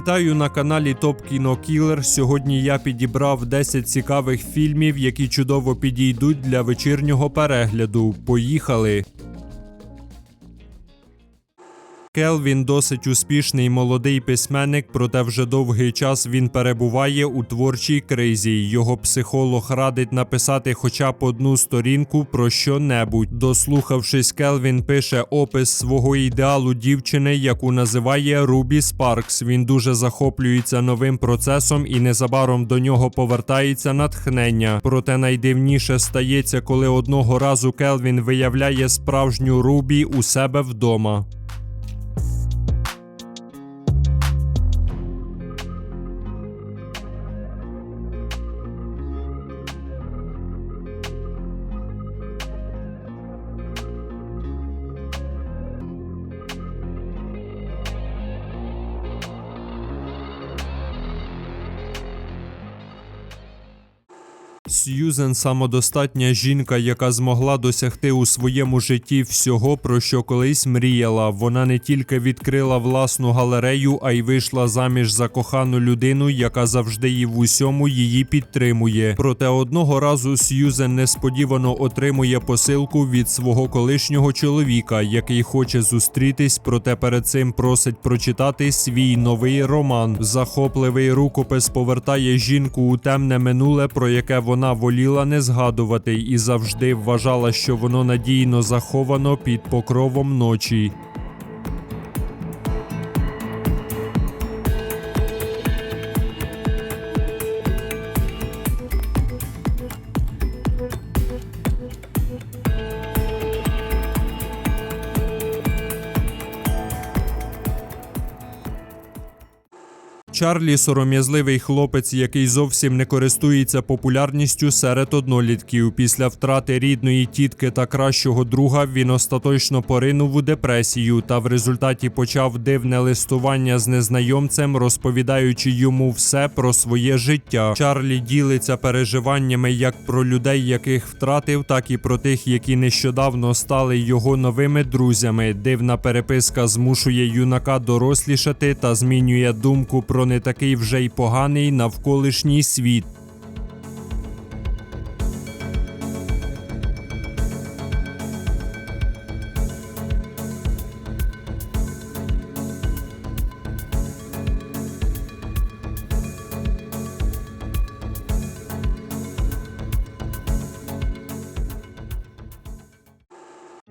Вітаю на каналі Топ Кіно Кілер. Сьогодні я підібрав 10 цікавих фільмів, які чудово підійдуть для вечірнього перегляду. Поїхали! Келвін досить успішний молодий письменник, проте вже довгий час він перебуває у творчій кризі. Його психолог радить написати хоча б одну сторінку про що-небудь. Дослухавшись, Келвін пише опис свого ідеалу дівчини, яку називає Рубі Спаркс. Він дуже захоплюється новим процесом і незабаром до нього повертається натхнення. Проте найдивніше стається, коли одного разу Келвін виявляє справжню Рубі у себе вдома. Сьюзен самодостатня жінка, яка змогла досягти у своєму житті всього, про що колись мріяла. Вона не тільки відкрила власну галерею, а й вийшла заміж за кохану людину, яка завжди і в усьому її підтримує. Проте одного разу Сьюзен несподівано отримує посилку від свого колишнього чоловіка, який хоче зустрітись, проте перед цим просить прочитати свій новий роман. Захопливий рукопис повертає жінку у темне минуле, про яке вона воліла не згадувати і завжди вважала, що воно надійно заховано під покровом ночі. Чарлі сором'язливий хлопець, який зовсім не користується популярністю серед однолітків. Після втрати рідної тітки та кращого друга він остаточно поринув у депресію та в результаті почав дивне листування з незнайомцем, розповідаючи йому все про своє життя. Чарлі ділиться переживаннями як про людей, яких втратив, так і про тих, які нещодавно стали його новими друзями. Дивна переписка змушує юнака дорослішати та змінює думку про не такий вже й поганий навколишній світ.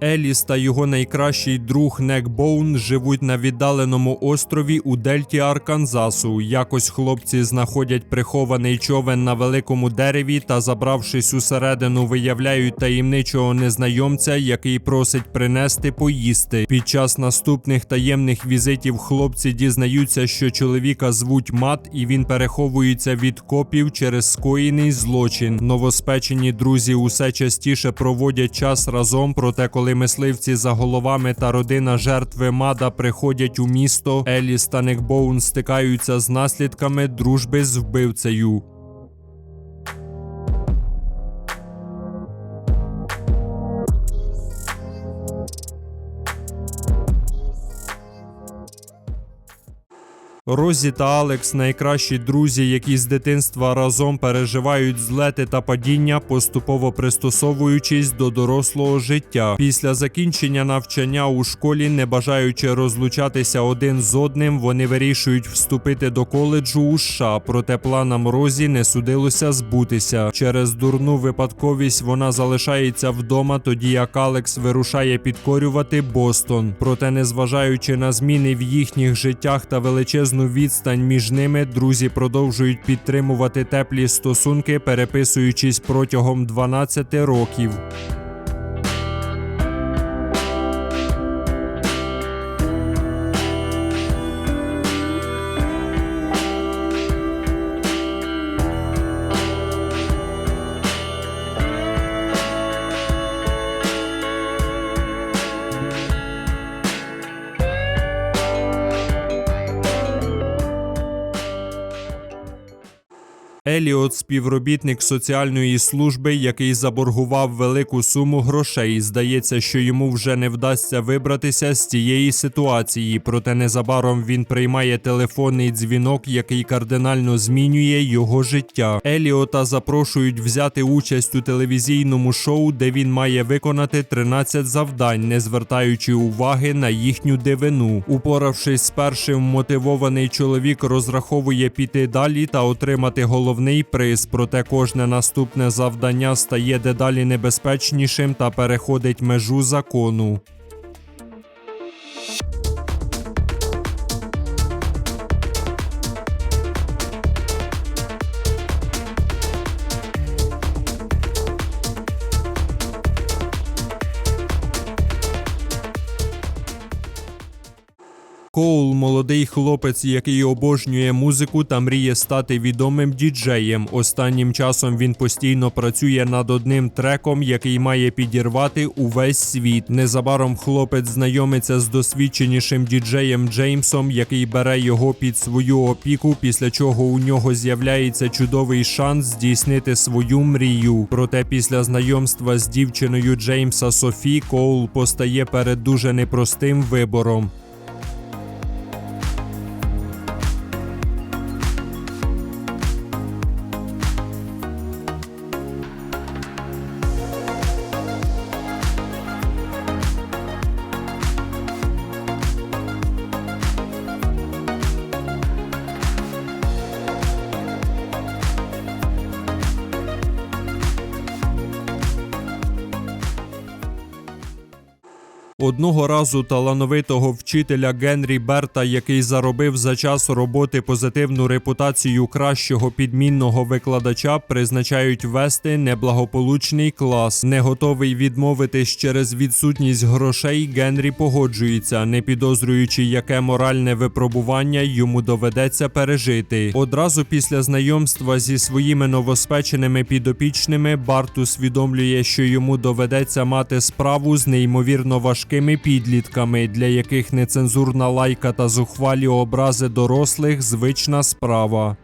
Еліс та його найкращий друг Нек Боун живуть на віддаленому острові у дельті Арканзасу. Якось хлопці знаходять прихований човен на великому дереві та, забравшись усередину, виявляють таємничого незнайомця, який просить принести поїсти. Під час наступних таємних візитів хлопці дізнаються, що чоловіка звуть Мат, і він переховується від копів через скоєний злочин. Новоспечені друзі усе частіше проводять час разом, проте коли мисливці за головами та родина жертви Мада приходять у місто, Еліс та Некбоун стикаються з наслідками дружби з вбивцею. Розі та Алекс найкращі друзі, які з дитинства разом переживають злети та падіння, поступово пристосовуючись до дорослого життя. Після закінчення навчання у школі, не бажаючи розлучатися один з одним, вони вирішують вступити до коледжу у США. Проте планам Розі не судилося збутися. Через дурну випадковість вона залишається вдома, тоді як Алекс вирушає підкорювати Бостон. Проте, незважаючи на зміни в їхніх життях та величезну відстань між ними, друзі продовжують підтримувати теплі стосунки, переписуючись протягом 12 років. Еліот, співробітник соціальної служби, який заборгував велику суму грошей. Здається, що йому вже не вдасться вибратися з цієї ситуації. Проте незабаром він приймає телефонний дзвінок, який кардинально змінює його життя. Еліота запрошують взяти участь у телевізійному шоу, де він має виконати 13 завдань, не звертаючи уваги на їхню дивину. Упоравшись з першим, мотивований чоловік розраховує піти далі та отримати головний приз. Проте кожне наступне завдання стає дедалі небезпечнішим та переходить межу закону. Коул молодий хлопець, який обожнює музику та мріє стати відомим діджеєм. Останнім часом він постійно працює над одним треком, який має підірвати увесь світ. Незабаром хлопець знайомиться з досвідченішим діджеєм Джеймсом, який бере його під свою опіку, після чого у нього з'являється чудовий шанс здійснити свою мрію. Проте після знайомства з дівчиною Джеймса Софі Коул постає перед дуже непростим вибором. Одного разу талановитого вчителя Генрі Берта, який заробив за час роботи позитивну репутацію кращого підмінного викладача, призначають вести неблагополучний клас. Не готовий відмовитись через відсутність грошей. Генрі погоджується, не підозрюючи, яке моральне випробування йому доведеться пережити. Одразу після знайомства зі своїми новоспеченими підопічними Барт усвідомлює, що йому доведеться мати справу з неймовірно важкими підлітками, для яких нецензурна лайка та зухвалі образи дорослих звична справа.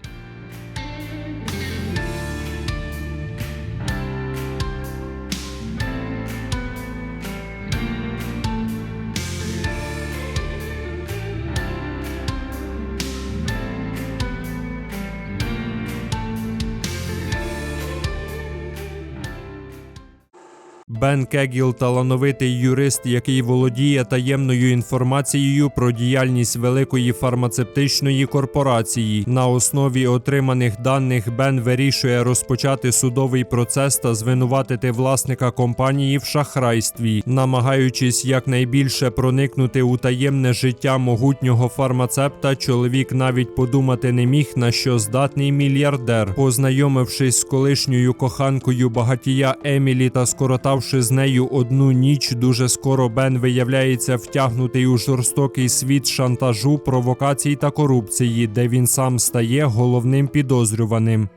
Бен Кегіл талановитий юрист, який володіє таємною інформацією про діяльність великої фармацевтичної корпорації. На основі отриманих даних Бен вирішує розпочати судовий процес та звинуватити власника компанії в шахрайстві, намагаючись якнайбільше проникнути у таємне життя могутнього фармацепта. Чоловік навіть подумати не міг на що здатний мільярдер. Познайомившись з колишньою коханкою багатія Емілі та скоротавши з нею одну ніч, дуже скоро Бен виявляється втягнутий у жорстокий світ шантажу, провокацій та корупції, де він сам стає головним підозрюваним.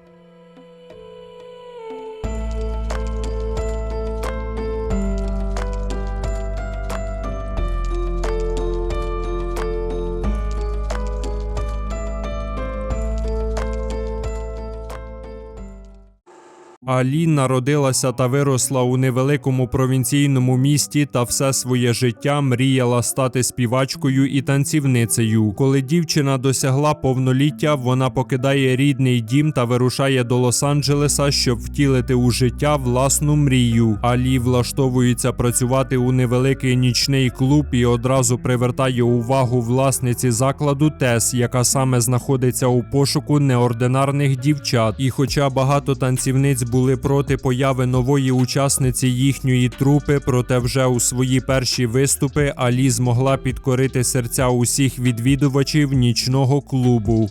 Алі народилася та виросла у невеликому провінційному місті та все своє життя мріяла стати співачкою і танцівницею. Коли дівчина досягла повноліття, вона покидає рідний дім та вирушає до Лос-Анджелеса, щоб втілити у життя власну мрію. Алі влаштовується працювати у невеликий нічний клуб і одразу привертає увагу власниці закладу Тес, яка саме знаходиться у пошуку неординарних дівчат. І хоча багато танцівниць були проти появи нової учасниці їхньої трупи, проте вже у свої перші виступи Алі змогла підкорити серця усіх відвідувачів нічного клубу.